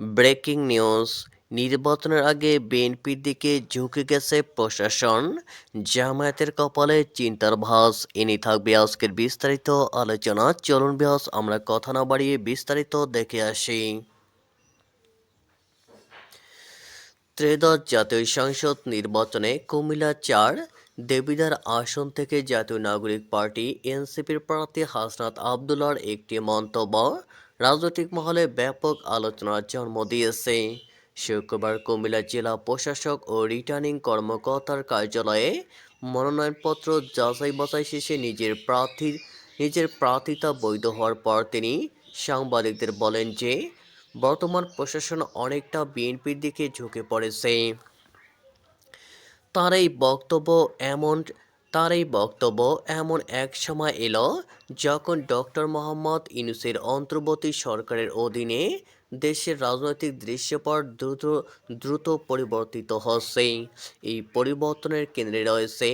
Breaking news, নির্বাচনের আগে বিএনপির দিকে ঝুঁকে গেছে প্রশাসন। জামায়াতের কপালে চিন্তার ভাস এনে থাকবে আজকের বিস্তারিত আলোচনা। চলুন ব্যাস আমরা কথা না বাড়িয়ে বিস্তারিত দেখে আসি। ত্রয়োদশ জাতীয় সংসদ নির্বাচনে কুমিল্লা চার, দেবিদার আসন থেকে জাতীয় নাগরিক পার্টি, এনসিপির প্রার্থী হাসনাত আবদুল্লার একটি মন্তব্য। রাজনৈতিক মহলে ব্যাপক আলোচনার জন্ম দিয়েছে। শুক্রবার কুমিল্লা জেলা প্রশাসক ও রিটার্নিং কর্মকর্তার কার্যালয়ে মনোনয়নপত্র যাচাই বাছাই শেষে নিজের প্রার্থী, নিজের প্রার্থিতা বৈধ হওয়ার পর তিনি সাংবাদিকদের বলেন যে, বর্তমান প্রশাসন অনেকটা বিএনপির দিকে ঝুঁকে পড়েছে। তার এই বক্তব্য এমন তার এই বক্তব্য এমন এক সময় এলো যখন ডক্টর মোহাম্মদ ইনুসের অন্তর্বর্তী সরকারের অধীনে দেশের রাজনৈতিক দৃশ্যপট দ্রুত দ্রুত পরিবর্তিত হচ্ছে। এই পরিবর্তনের কেন্দ্রে রয়েছে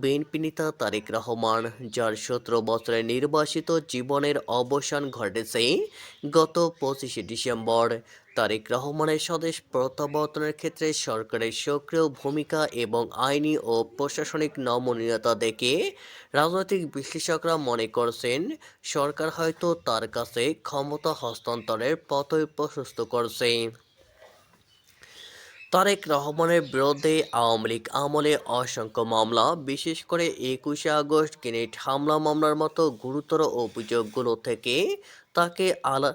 বিএনপি নেতা তারেক রহমান, যার সতেরো বছরের নির্বাসিত জীবনের অবসান ঘটেছে গত পঁচিশে ডিসেম্বর। তারেক রহমানের স্বদেশ প্রত্যাবর্তনের ক্ষেত্রে সরকারের সক্রিয় ভূমিকা এবং আইনি ও প্রশাসনিক নমনীয়তা দেখে রাজনৈতিক বিশ্লেষকরা মনে করছেন, সরকার হয়তো তার কাছে ক্ষমতা হস্তান্তরের পথই প্রশস্ত করছে তারেক রহমানের বিরুদ্ধে আওয়ামী লীগ আমলে অসংখ্য মামলা, বিশেষ করে একুশে আগস্ট গ্রেনেড হামলা মামলার মতো গুরুতর অভিযোগগুলো থেকে তাকে আলা,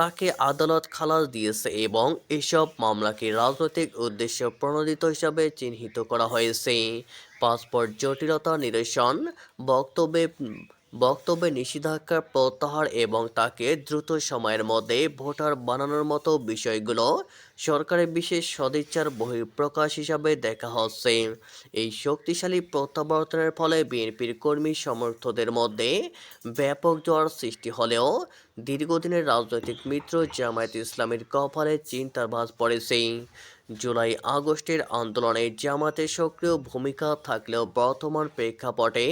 তাকে আদালত খালাস দিয়েছে এবং এসব মামলাকে রাজনৈতিক উদ্দেশ্য প্রণোদিত হিসাবে চিহ্নিত করা হয়েছে। পাসপোর্ট জটিলতা নিরসন, বক্তব্যে বক্তব্যে নিষেধাজ্ঞা প্রত্যাহার এবং তাকে দ্রুত সময়ের মধ্যে ভোটার বানানোর মতো বিষয়গুলো সরকারের বিশেষ সদিচ্ছার বহিঃপ্রকাশ হিসাবে দেখা হচ্ছে। এই শক্তিশালী প্রত্যাবর্তনের ফলে বিএনপির কর্মী সমর্থকদের মধ্যে ব্যাপক জ্বর সৃষ্টি হলেও দীর্ঘদিনের রাজনৈতিক মিত্র জামায়াত ইসলামের কপালে চিন্তার ভাঁজ পড়েছে। জুলাই আগস্টের আন্দোলনে জামাতের সক্রিয় ভূমিকা থাকলেও বর্তমান প্রেক্ষাপটে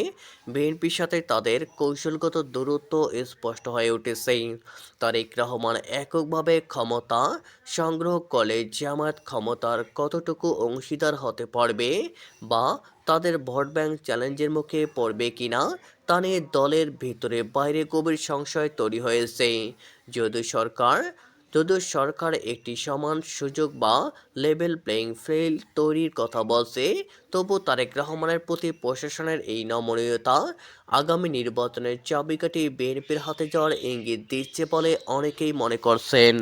বিএনপির সাথে তাদের কৌশলগত দূরত্ব স্পষ্ট হয়ে উঠেছে। তারেক রহমান এককভাবে ক্ষমতা সংগ্রহ করলে জামাত ক্ষমতার কতটুকু অংশীদার হতে পারবে বা তাদের ভোট ব্যাংক চ্যালেঞ্জের মুখে পড়বে কিনা তা নিয়ে দলের ভিতরে বাইরে গভীর সংশয় তৈরি হয়েছে। যদিও সরকার যদিও সরকার একটি সমান সুযোগ বা লেভেল প্লেইং ফিল্ড তৈরির কথা বলছে, তবু তারেক রহমানের প্রতি প্রশাসনের এই নমনীয়তা আগামী নির্বাচনের চাবিকাঠি বিএনপির হাতে যাওয়ার ইঙ্গিত দিচ্ছে বলে অনেকেই মনে করছেন।